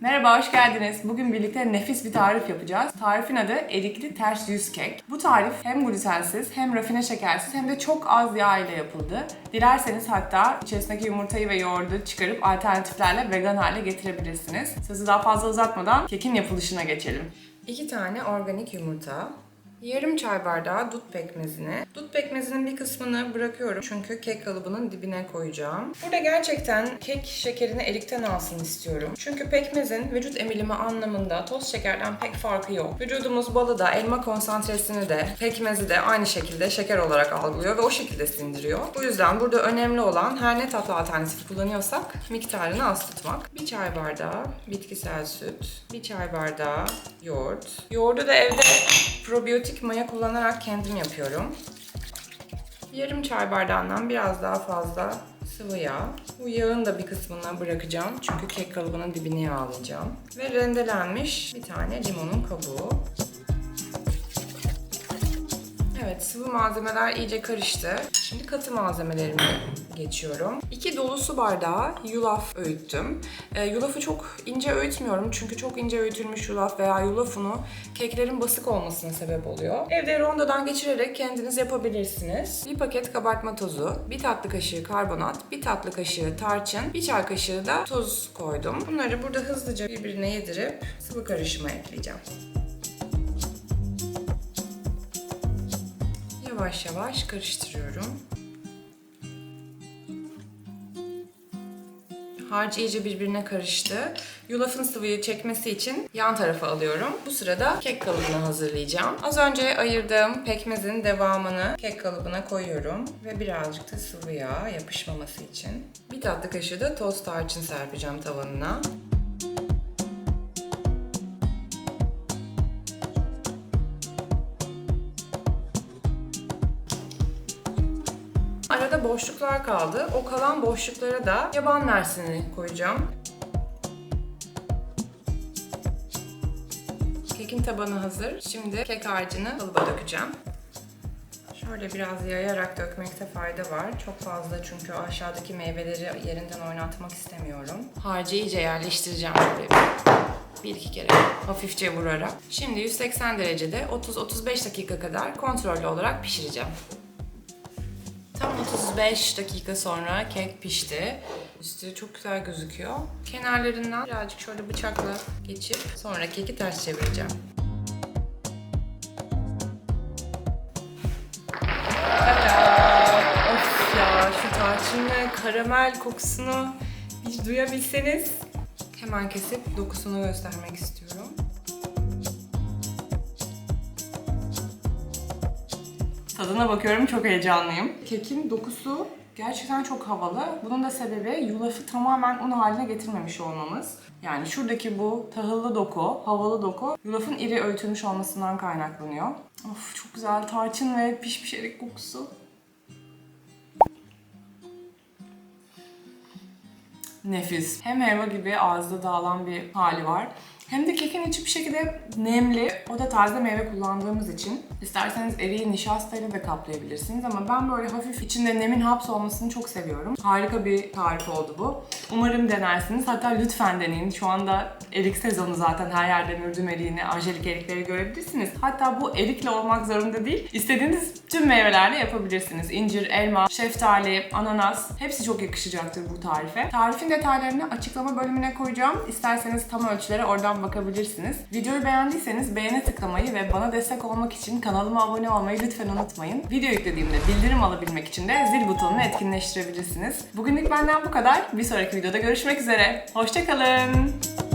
Merhaba, hoş geldiniz. Bugün birlikte nefis bir tarif yapacağız. Tarifin adı erikli ters yüz kek. Bu tarif hem glutensiz, hem rafine şekersiz, hem de çok az yağ ile yapıldı. Dilerseniz hatta içerisindeki yumurtayı ve yoğurdu çıkarıp alternatiflerle vegan hale getirebilirsiniz. Sözü daha fazla uzatmadan kekin yapılışına geçelim. 2 tane organik yumurta, Yarım çay bardağı dut pekmezini. Dut pekmezinin bir kısmını bırakıyorum çünkü kek kalıbının dibine koyacağım. Burada gerçekten kek şekerini erikten alsın istiyorum. Çünkü pekmezin vücut emilimi anlamında toz şekerden pek farkı yok. Vücudumuz balı da, elma konsantresini de, pekmezi de aynı şekilde şeker olarak algılıyor ve o şekilde sindiriyor. Bu yüzden burada önemli olan her ne tatlı alternatifi kullanıyorsak miktarını az tutmak. Bir çay bardağı bitkisel süt, bir çay bardağı yoğurt. Yoğurdu da evde probiyotik maya kullanarak kendim yapıyorum. Yarım çay bardağından biraz daha fazla sıvı yağ. Bu yağın da bir kısmını bırakacağım çünkü kek kalıbının dibine yağlayacağım. Ve rendelenmiş bir tane limonun kabuğu. Evet sıvı malzemeler iyice karıştı. Şimdi katı malzemelerime geçiyorum. 2 dolu su bardağı yulaf öğüttüm. E, yulafı çok ince öğütmüyorum çünkü çok ince öğütülmüş yulaf veya yulaf unu keklerin basık olmasına sebep oluyor. Evde rondodan geçirerek kendiniz yapabilirsiniz. Bir paket kabartma tozu, bir tatlı kaşığı karbonat, bir tatlı kaşığı tarçın, bir çay kaşığı da tuz koydum. Bunları burada hızlıca birbirine yedirip sıvı karışıma ekleyeceğim. Yavaş yavaş karıştırıyorum. Harç iyice birbirine karıştı. Yulafın sıvıyı çekmesi için yan tarafa alıyorum. Bu sırada kek kalıbını hazırlayacağım. Az önce ayırdığım pekmezin devamını kek kalıbına koyuyorum. Ve birazcık da sıvı yağ yapışmaması için. Bir tatlı kaşığı da toz tarçın serpeceğim tavanına. Arada boşluklar kaldı. O kalan boşluklara da yaban mersini koyacağım. Kekin tabanı hazır. Şimdi kek harcını kalıba dökeceğim. Şöyle biraz yayarak dökmekte fayda var. Çok fazla çünkü aşağıdaki meyveleri yerinden oynatmak istemiyorum. Harcı iyice yerleştireceğim şöyle bir. Bir iki kere hafifçe vurarak. Şimdi 180 derecede 30-35 dakika kadar kontrollü olarak pişireceğim. Tam 35 dakika sonra kek pişti. Üstü çok güzel gözüküyor. Kenarlarından birazcık şöyle bıçakla geçip sonra keki ters çevireceğim. Of ya şu tarçınlı karamel kokusunu bir duyabilseniz hemen kesip dokusunu göstermek istiyorum. Tadına bakıyorum çok heyecanlıyım. Kekin dokusu gerçekten çok havalı. Bunun da sebebi yulafı tamamen un haline getirmemiş olmamız. Yani şuradaki bu tahıllı doku, havalı doku yulafın iri öğütülmüş olmasından kaynaklanıyor. Of çok güzel tarçın ve pişmiş erik kokusu. Nefis. Hem helva gibi ağızda dağılan bir hali var. Hem de kekin içi bir şekilde nemli. O da taze meyve kullandığımız için. İsterseniz eriği nişastayla da kaplayabilirsiniz ama ben böyle hafif içinde nemin hapsolmasını çok seviyorum. Harika bir tarif oldu bu. Umarım denersiniz. Hatta lütfen deneyin. Şu anda erik sezonu zaten her yerde mürdüm eriğini, anjelik erikleri görebilirsiniz. Hatta bu erikle olmak zorunda değil. İstediğiniz tüm meyvelerle yapabilirsiniz. İncir, elma, şeftali, ananas hepsi çok yakışacaktır bu tarife. Tarifin detaylarını açıklama bölümüne koyacağım. İsterseniz tam ölçülere bakabilirsiniz. Videoyu beğendiyseniz beğene tıklamayı ve bana destek olmak için kanalıma abone olmayı lütfen unutmayın. Video yüklediğimde bildirim alabilmek için de zil butonunu etkinleştirebilirsiniz. Bugünlük benden bu kadar. Bir sonraki videoda görüşmek üzere. Hoşçakalın.